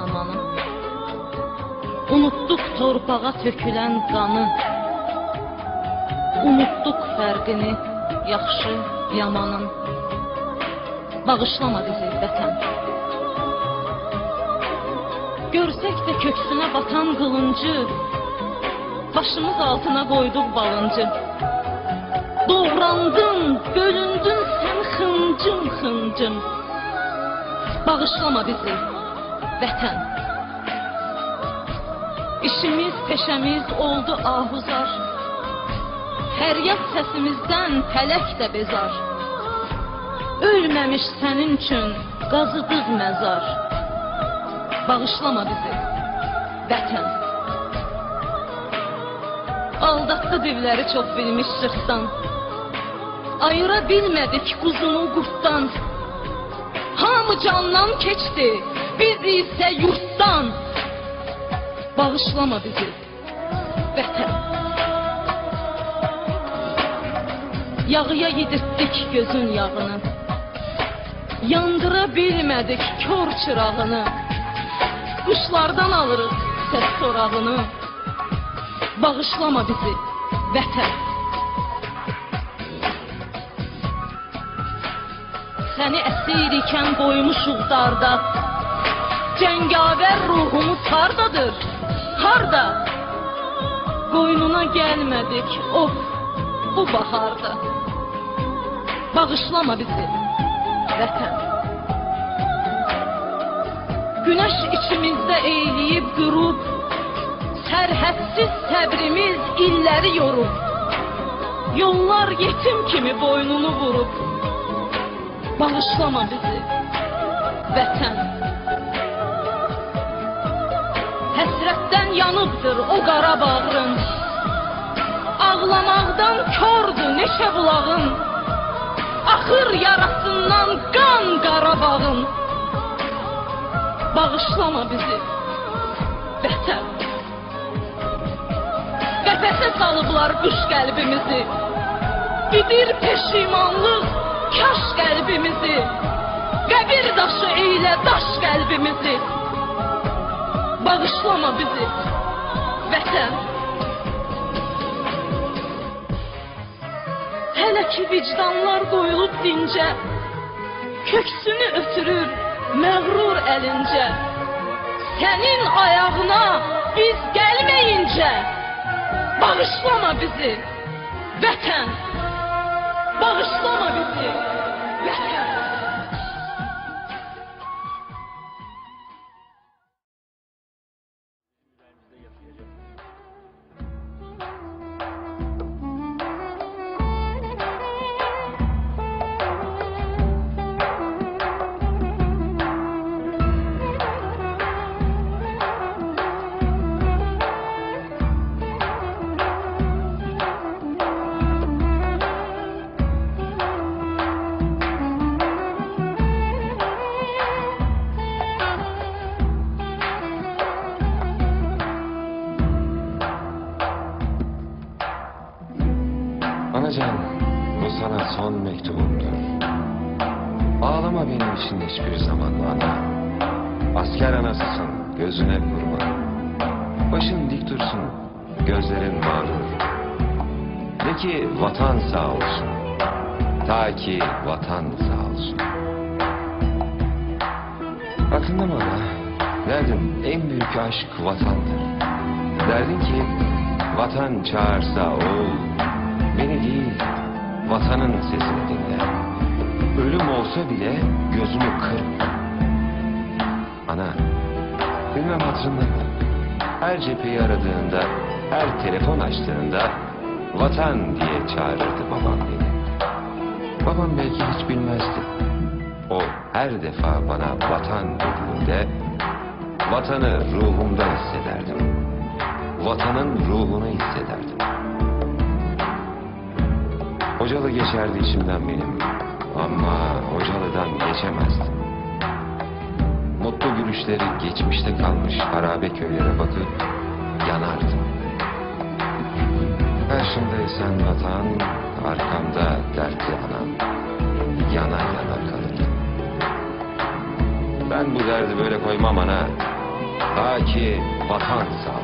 zamanı. Unuttuk torpağa tökülən qanı. Unuttuk fərqini, yaxşı, yamanın. Bağışlama bizi vətən. Görsək də köksünə batan qılıncı, başımız altına qoyduq balıncı. Doğrandın, bölündün sən xıncım xıncım. Bağışlama bizi, vətən. İşimiz, peşəmiz oldu ahuzar. Fəryad səsimizdən fələk də bezar. Ölməmiş sənin üçün qazıdıq məzar. Bağışlama bizi, vətən. Aldatdı divləri çox bilmiş sırtdan. Ayıra bilmədik quzunu qurtdan. Hamı candan keçdi, biz isə yurtdan. Bağışlama bizi, vətən. Yağıya yedirtdik gözün yağını. Yandıra bilmədik kör çırağını. Quşlardan alırıq səs sorağını. Bağışlama bizi, vətən. Səni əsir ikən qoymuşuq darda. Cəngavər ruhumuz hardadır? Harda? Qoynuna gəlmədik, of, bu baharda. Bağışlama bizi, vətən. Günəş içimizdə eyləyib qürub, sərhədsiz səbrimiz illəri yorub. Yollar yetim kimi boynunu vurub. Bağışlama bizi, vətən. Həsrətdən yanıbdır o qara bağrın. Ağlamaqdan kördür neçə bulağın. Axır yarasından qan Qarabağın. Bağışlama bizi, vətən. Qəfəsə salıblar quş qəlbimizi. Bidir peşimanlıq kaş qəlbimizi. Qəbir daşı eylə daş qəlbimizi. Bağışlama bizi, vətən. Hələ ki vicdanlar qoyulub dincə, köksünü ötürür məğrur əlincə. Sənin ayağına biz gəlməyincə, bağışlama bizi, Vətən, bağışlama bizi. İçin hiçbir zaman ana. Asker anasısın, gözüne kurban. Başın dik dursun, gözlerin mağrur. De ki vatan sağ olsun. Ta ki vatan sağ olsun. Aklında mı ana? Derdin en büyük aşk vatandır. Derdin ki vatan çağırsa oğul Beni değil, vatanın sesini dinle. Ölüm olsa bile gözümü kırma. Ana, bilmem hatırında mı? Her cepheyi aradığında, her telefon açtığında vatan diye çağırırdı babam beni. Babam belki hiç bilmezdi. O her defa bana vatan dediğinde vatanı ruhumda hissederdim. Vatanın ruhunu hissederdim. Hocalı geçerdi içimden benim. Ama Hocalı'dan geçemezdim. Mutlu gülüşleri geçmişte kalmış harabe köylere bakıp yanardım. Karşımdaysan vatan, arkamda dertli anam. Yana yana kalırdım. Ben bu derdi böyle koymam ana. Ta ki vatan sağ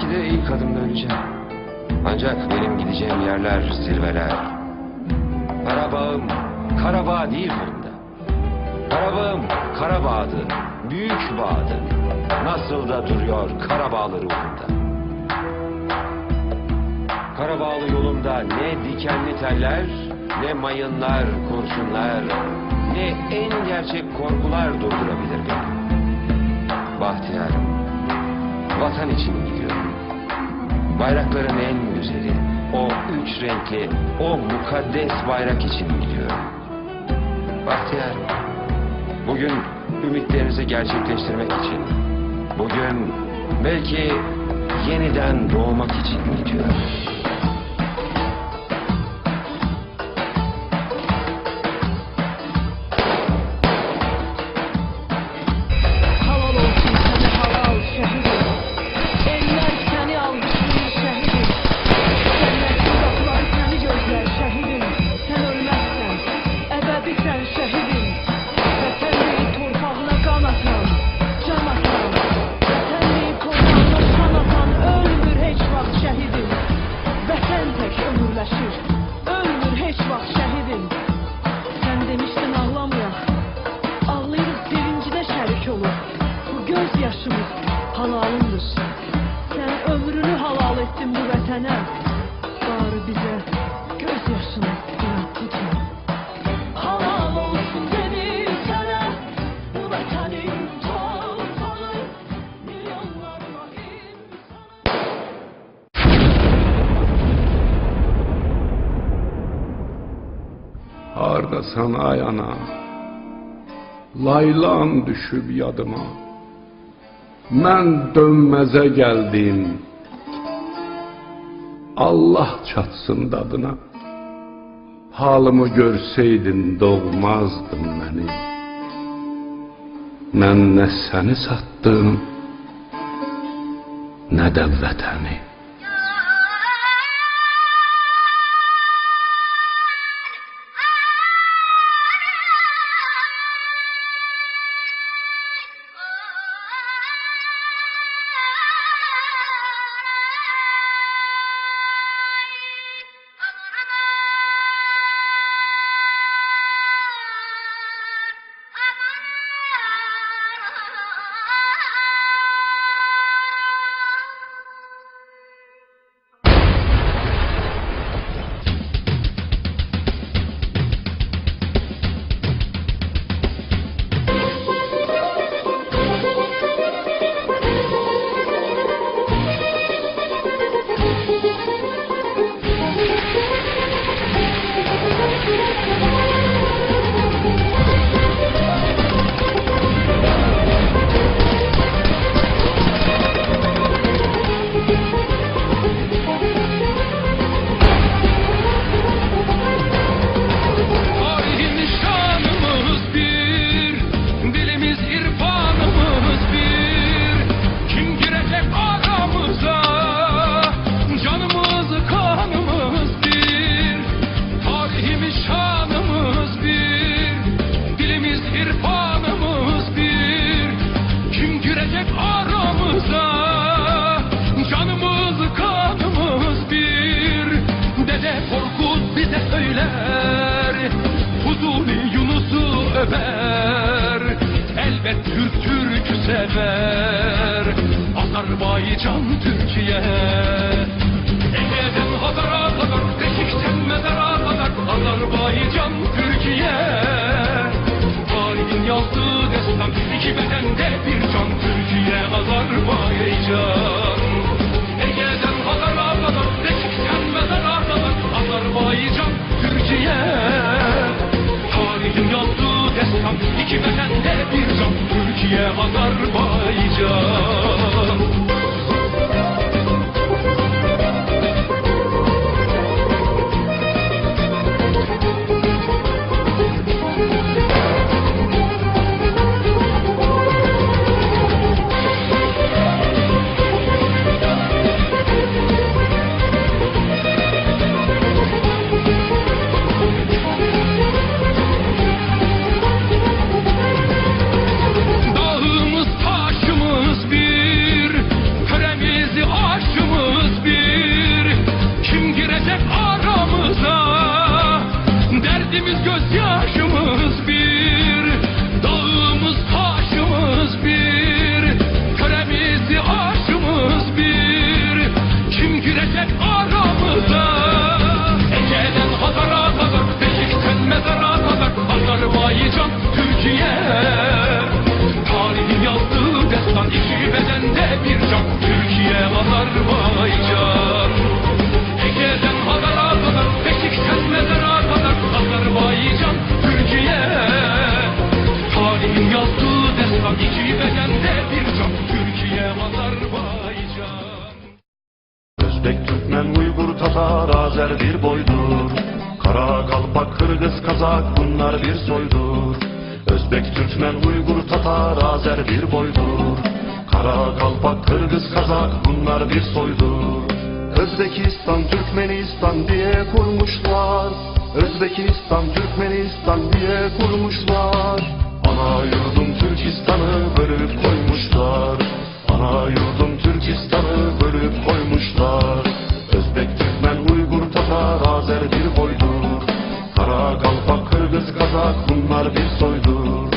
Belki de ilk adımda öleceğim. Ancak benim gideceğim yerler zirveler. Karabağım Karabağ değil fırında. Karabağım Karabağ'dı. Büyük bağdı. Nasıl da duruyor Karabağlı ruhumda. Karabağlı yolumda ne dikenli teller, ne mayınlar, kurşunlar, ne en gerçek korkular durdurabilir beni. Bahtiyarım, vatan için gidiyorum. Bayrakların en güzeli, o üç renkli, o mukaddes bayrak için gidiyorum. Bahtiyarım, bugün ümitlerinizi gerçekleştirmek için, bugün belki yeniden doğmak için gidiyorum. Hardasan ay ana Laylan düşüb yadıma. Mən dönməzə gəldim. Allah çatsın dadına. Halımı görsəydin doğmazdın məni. Mən nə səni satdım Nə də vətəni bir can Türkiye, Azerbaycan. Özbek, Türkmen, Uygur, Tatar, Azer bir boydur. Kara, Kalpak, Kırgız, Kazak bunlar bir soydur. Özbekistan, Türkmenistan diye kurmuşlar. Özbekistan, Türkmenistan diye kurmuşlar. Ana yurdum Türkistan'ı bölüp koymuşlar. Ana yurdum Türkistan'ı bölüp koymuşlar. Özbek, Türkmen, Uygur, Tatar, Azer bir boydur. Kara, Kalpak, Kırgız, Kazak bunlar bir soydur.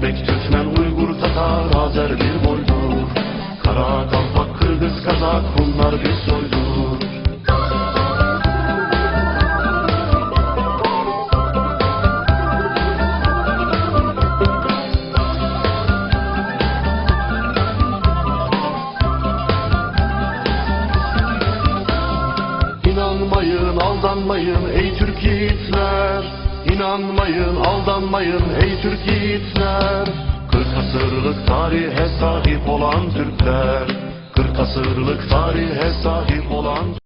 Özbek, Türkmen, Uygur, Tatar, Azer bir boydur. Kara, Kalpak, Kırgız, Kazak bunlar bir soydur. İnanmayın, aldanmayın ey Türk yiğitler. İnanmayın, aldanmayın ey Türk yiğitler. Asırlık tarihe sahip olan Türkler. Kırk asırlık tarihe sahip olan